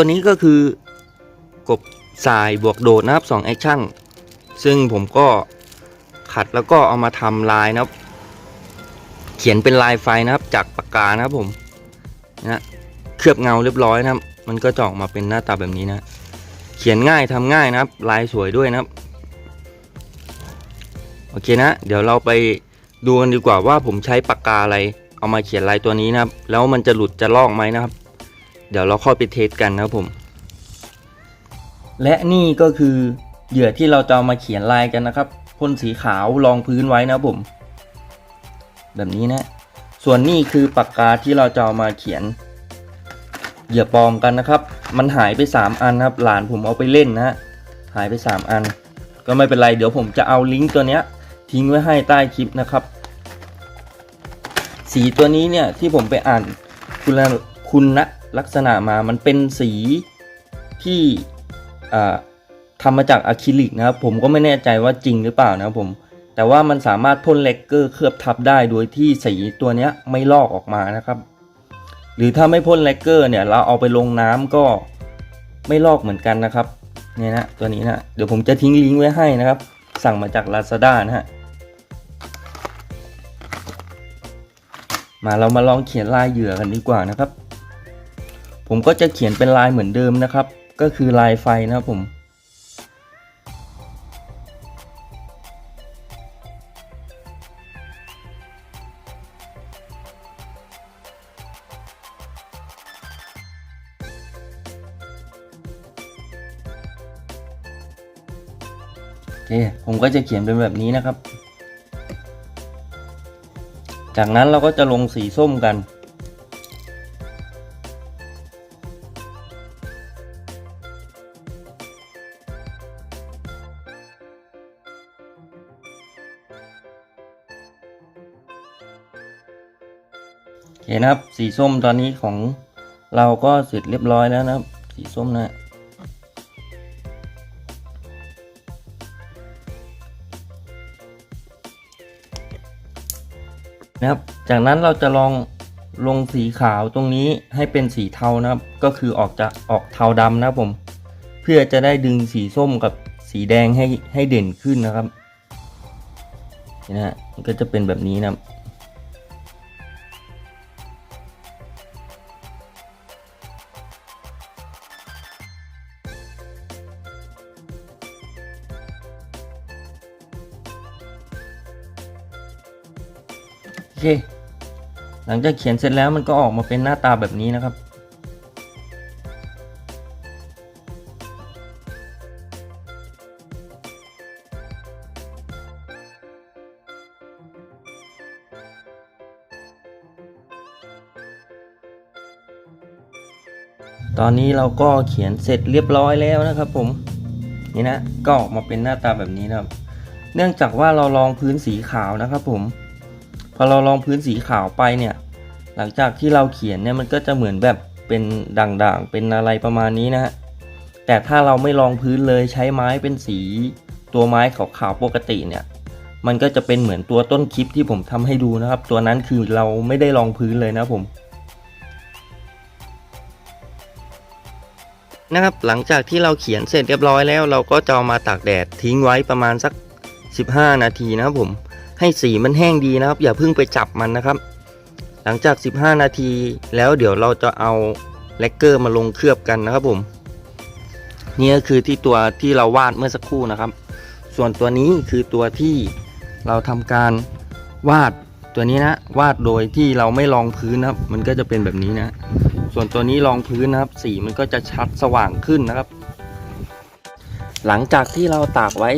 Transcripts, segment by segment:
ตัวนี้ก็คือกบสายบวกโดดนะครับ2แอคชั่นซึ่งผมก็ขัดแล้วก็เอามาทำลายนะครับ เขียนเป็นลายไฟนะครับจากปากกานะครับผมนะเคลือบเงาเรียบร้อยนะครับ มันก็จะออกมาเป็นหน้าตาแบบนี้นะ เขียนง่ายทำง่ายนะครับ ลายสวยด้วยนะครับ โอเคนะ เดี๋ยวเราไปดูกันดีกว่าว่าผมใช้ปากกาอะไร เอามาเขียนลายตัวนี้นะครับ แล้วมันจะหลุดจะลอกไหมนะครับ เดี๋ยวเราค่อยไปเทสกันนะครับผม และนี่ก็คือเหยื่อที่เราจะามาเขียนลายกันนะครับพ่นสีขาวรองพื้นไว้นะครับผม แบบนี้นะ ส่วนนี่คือปากกาที่เราจะามาเขียนเหยื่อปลอมกันนะครับ มันหายไป 3 อันนะครับ หลานผมเอาไปเล่นนะหายไป 3 อัน ก็ไม่เป็นไร เดี๋ยวผมจะเอาลิงก์ตัวเนี้ย ทิ้งไว้ให้ใต้คลิปนะครับ สีตัวนี้เนี่ยที่ผมไปอ่านคุณคุณ ลักษณะมามันเป็นสีที่ทำมาจากอะคริลิกนะครับ ผมก็ไม่แน่ใจว่าจริงหรือเปล่านะครับผม แต่ว่ามันสามารถพ่นเลกเกอร์เคลือบทับได้โดยที่สีตัวนี้ไม่ลอกออกมานะครับ หรือถ้าไม่พ่นเลกเกอร์เนี่ยเราเอาไปลงน้ำก็ไม่ลอกเหมือนกันนะครับเนี่ยนะตัวนี้นะเดี๋ยวผมจะทิ้งลิงก์ไว้ให้นะครับ สั่งมาจาก Lazada นะฮะมาเรามาลองเขียนลายเหยื่อกันดีกว่านะครับ ผมก็จะเขียนเป็นลายเหมือนเดิมนะครับ ก็คือลายไฟนะครับผม โอเค ผมก็จะเขียนเป็นแบบนี้นะครับ จากนั้นเราก็จะลงสีส้มกัน คนะครับ สีส้มตอนนี้ของเราก็เสร็จเรียบร้อยแล้วนะครับ สีส้มนะนะครับ จากนั้นเราจะลองลงสีขาวตรงนี้ให้เป็นสีเทานะครับ ก็คือออกจะออกเทาดำนะครับผม เพื่อจะได้ดึงสีส้มกับสีแดงให้ให้เด่นขึ้นนะครับนี่นะฮะมันก็จะเป็นแบบนี้นะครับ เค หลังจากเขียนเสร็จแล้วมันก็ออกมาเป็นหน้าตาแบบนี้นะครับ ตอนนี้เราก็เขียนเสร็จเรียบร้อยแล้วนะครับผม นี่นะ ก็ออกมาเป็นหน้าตาแบบนี้นะครับ เนื่องจากว่าเราลองพื้นสีขาวนะครับผม พอเราลองพื้นสีขาวไปเนี่ย หลังจากที่เราเขียนเนี่ยมันก็จะเหมือนแบบเป็นด่างๆ เป็นอะไรประมาณนี้นะฮะ แต่ถ้าเราไม่ลองพื้นเลยใช้ไม้เป็นสีตัวไม้ขาวๆปกติเนี่ย มันก็จะเป็นเหมือนตัวต้นคลิปที่ผมทำให้ดูนะครับ ตัวนั้นคือเราไม่ได้ลองพื้นเลยนะผมนะครับหลังจากที่เราเขียนเสร็จเรียบร้อยแล้ว เราก็จะเอามาตากแดดทิ้งไว้ประมาณสัก 15 นาทีนะครับผม ให้สีมันแห้งดีนะครับ อย่าเพิ่งไปจับมันนะครับ หลังจาก 15 นาทีแล้วเดี๋ยวเราจะเอาแลกเกอร์มาลงเคลือบกันนะครับผมนี่ก็คือที่ตัวที่เราวาดเมื่อสักครู่นะครับ ส่วนตัวนี้คือตัวที่เราทำการวาดตัวนี้นะวาดโดยที่เราไม่รองพื้นนะครับ มันก็จะเป็นแบบนี้นะ ส่วนตัวนี้รองพื้นนะครับ สีมันก็จะชัดสว่างขึ้นนะครับ หลังจากที่เราตากไว้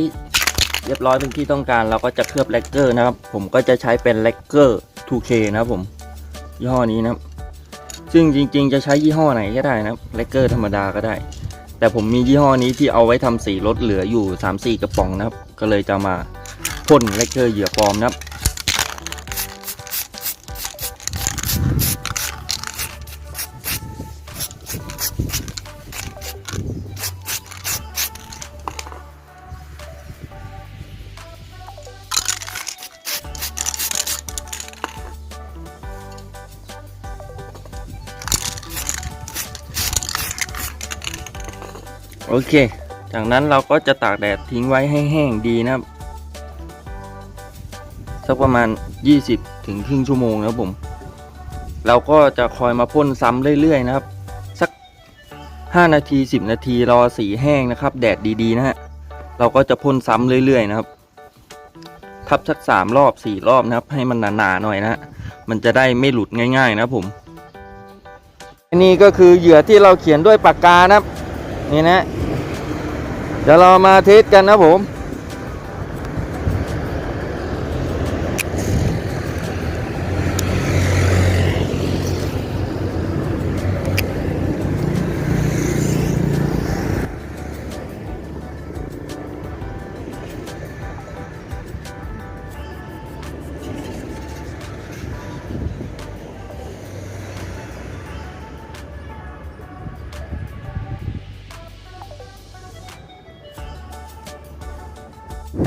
เรียบร้อยเป็นที่ต้องการเราก็จะเคลือบแลกเกอร์นะครับ ผมก็จะใช้เป็นแลกเกอร์ 2K นะครับผมยี่ห้อนี้นะครับ ซึ่งจริงๆ จะใช้ยี่ห้อไหนก็ได้นะครับแลกเกอร์ธรรมดาก็ได้ แต่ผมมียี่ห้อนี้ที่เอาไว้ทำสีรถเหลืออยู่ 3-4 กระป๋องนะครับ ก็เลยจะมาพ่นแลกเกอร์เหยื่อปลอมนะครับ โอเค จากนั้นเราก็จะตากแดดทิ้งไว้ให้แห้งดีนะครับ สักประมาณ 20ถึงครึ่งชั่วโมงนะผม เราก็จะคอยมาพ่นซ้ำเรื่อยๆนะครับ สัก 5 นาที 10 นาทีรอสีแห้งนะครับ แดดดีๆนะฮะ เราก็จะพ่นซ้ำเรื่อยๆนะครับ ทับสักสามรอบสี่รอบนะครับ ให้มันหนาๆหน่อยนะฮะมันจะได้ไม่หลุดง่าย ๆ นะผมอันนี้ก็คือเหยื่อที่เราเขียนด้วยปากกานะครับ นี่นะ เดี๋ยวเรามาเทสกันนะผม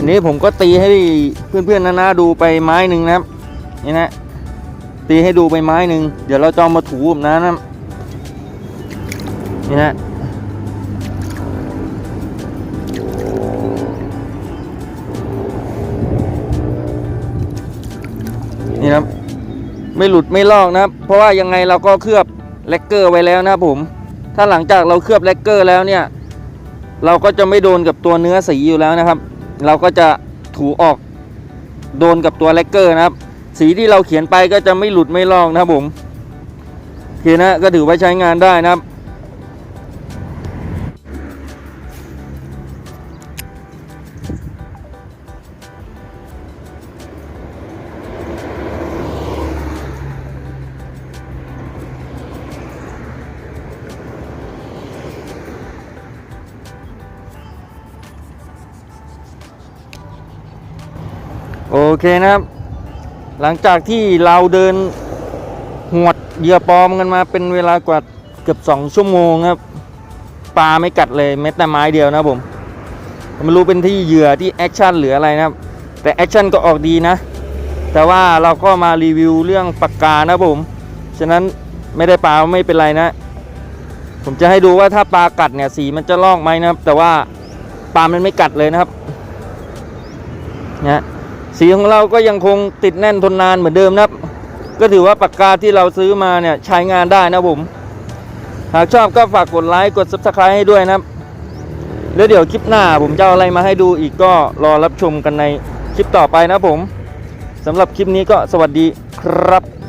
อันนี้ผมก็ตีให้เพื่อนๆนาๆดูไปไม้หนึ่งนะครับนี่นะตีให้ดูไปไม้หนึ่งเดี๋ยวเราจะเอามาถูแบบนั้นนะนี่นะนี่นะครับไม่หลุดไม่ลอกนะครับ เพราะว่ายังไงเราก็เคลือบแลกเกอร์ไว้แล้วนะผม ถ้าหลังจากเราเคลือบแลกเกอร์แล้วเนี่ย เราก็จะไม่โดนกับตัวเนื้อสีอยู่แล้วนะครับ เราก็จะถูออกโดนกับตัวแลกเกอร์นะครับ สีที่เราเขียนไปก็จะไม่หลุดไม่ลอกนะครับผมโอเคนะก็ถือว่าใช้งานได้นะครับ เคนะครับ หลังจากที่เราเดินหวดเหยื่อปลอมกันมาเป็นเวลากว่าเกือบสองชั่วโมงครับปลาไม่กัดเลยแม้แต่ไม้เดียวนะผมไม่รู้เป็นที่เหยื่อที่แอคชั่นหรืออะไรนะครับ แต่แอคชั่นก็ออกดีนะ แต่ว่าเราก็มารีวิวเรื่องปากกานะผมฉะนั้นไม่ได้ปลาไม่เป็นไรนะ ผมจะให้ดูว่าถ้าปลากัดเนี่ยสีมันจะลอกไหมนะครับ แต่ว่าปลามันไม่กัดเลยนะครับเนะ สีของเราก็ยังคงติดแน่นทนนานเหมือนเดิมนะครับ ก็ถือว่าปากกาที่เราซื้อมาเนี่ยใช้งานได้นะผม หากชอบก็ฝากกดไลค์กด subscribe ให้ด้วยนะครับ แล้วเดี๋ยวคลิปหน้าผมจะเอาอะไรมาให้ดูอีกก็รอรับชมกันในคลิปต่อไปนะผมสำหรับคลิปนี้ก็สวัสดีครับ